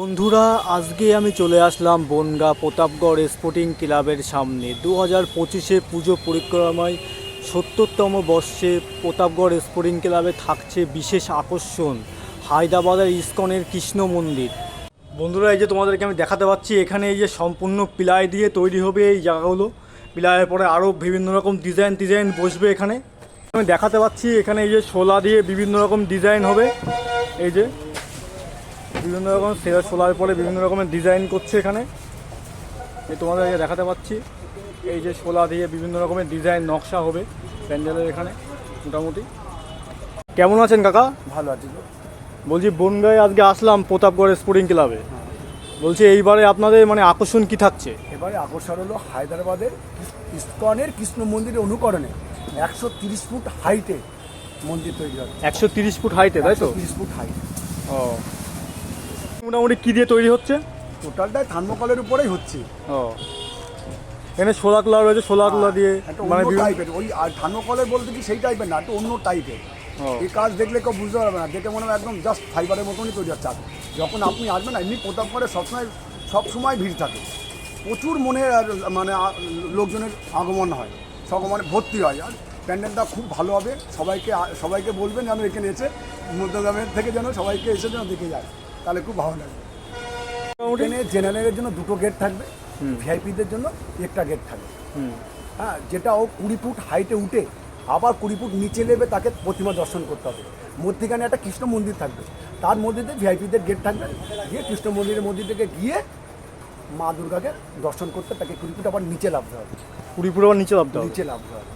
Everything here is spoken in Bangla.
বন্ধুরা, আজকে আমি চলে আসলাম বনগা প্রতাপগড় স্পোর্টিং ক্লাবের সামনে। দু হাজার পঁচিশে পুজো পরিক্রমায় সত্তরতম বর্ষে প্রতাপগড় স্পোর্টিং ক্লাবে থাকছে বিশেষ আকর্ষণ, হায়দ্রাবাদের ইস্কনের কৃষ্ণ মন্দির। বন্ধুরা, এই যে তোমাদেরকে আমি দেখাতে পাচ্ছি, এখানে এই যে সম্পূর্ণ পিলাই দিয়ে তৈরি হবে এই জায়গাগুলো। পিলাইয়ের পরে আরও বিভিন্ন রকম ডিজাইন ডিজাইন বসবে এখানে। আমি দেখাতে পাচ্ছি, এখানে এই যে শোলা দিয়ে বিভিন্ন রকম ডিজাইন হবে। এই যে বিভিন্ন রকম সেরা সোলার পরে বিভিন্ন রকমের ডিজাইন করছে এখানে। এই তোমাদের এই দেখাতে পাচ্ছি। এই যে শোলা দিয়ে বিভিন্ন রকমের ডিজাইন নকশা হবে প্যান্ডেলের এখানে মোটামুটি। কেমন আছেন কাকা? ভালো আছি। বলছি বনগাঁয়ে আজকে আসলাম প্রতাপগড় স্পোর্টিং ক্লাবে বলছি এইবারে আপনাদের মানে আকর্ষণ কি থাকছে? এবারে আকর্ষণ হলো হায়দ্রাবাদের ইস্কনের কৃষ্ণ মন্দিরের অনুকরণে একশো তিরিশ ফুট হাইটে মন্দির তৈরি হবে একশো তিরিশ ফুট হাইটে তাই তো? তিরিশ ফুট হাইট ও। মোটামুটি কী দিয়ে তৈরি হচ্ছে? টোটালটাই থার্মোকলের উপরেই হচ্ছে। ও। এখানে সোলা তোলা রয়েছে সোলা তোলা দিয়ে একটা মানে টাইপের ওই আর থার্মোকলের বলতে কি সেই টাইপের না একটু অন্য টাইপের এই কাজ দেখলে কেউ বুঝতে পারবে না দেখে মনে হয় একদম জাস্ট ফাইবারের মতনই তৈরি হচ্ছে। যখন আপনি আসবেন না এমনি প্রতাপ করে সবসময় সবসময় ভিড় থাকে। প্রচুর মনে মানে লোকজনের আগমন হয় সগমনে ভর্তি হয়। আর প্যান্ডেলটা খুব ভালো হবে সবাইকে সবাইকে বলবেন যেন এখানে এসে মধ্যগ্রামের থেকে যেন সবাইকে এসে যেন দেখে যায়। তাহলে খুব ভালো লাগবে ট্রেনে জেনারেলের জন্য দুটো গেট থাকবে ভিআইপিদের জন্য একটা গেট থাকবে। হ্যাঁ যেটা ও কুড়ি ফুট হাইটে উঠে আবার কুড়ি ফুট নিচে নেবে তাকে প্রতিমা দর্শন করতে হবে। মধ্যেখানে একটা কৃষ্ণ মন্দির থাকবে তার মধ্যে দিয়ে ভিআইপিদের গেট থাকবে। গিয়ে কৃষ্ণ মন্দিরের মন্দির থেকে গিয়ে মা দুর্গাকে দর্শন করতে তাকে কুড়ি ফুট আবার নিচে নামতে হবে। কুড়ি ফুট আবার নিচে হবে? নিচে নামতে হবে।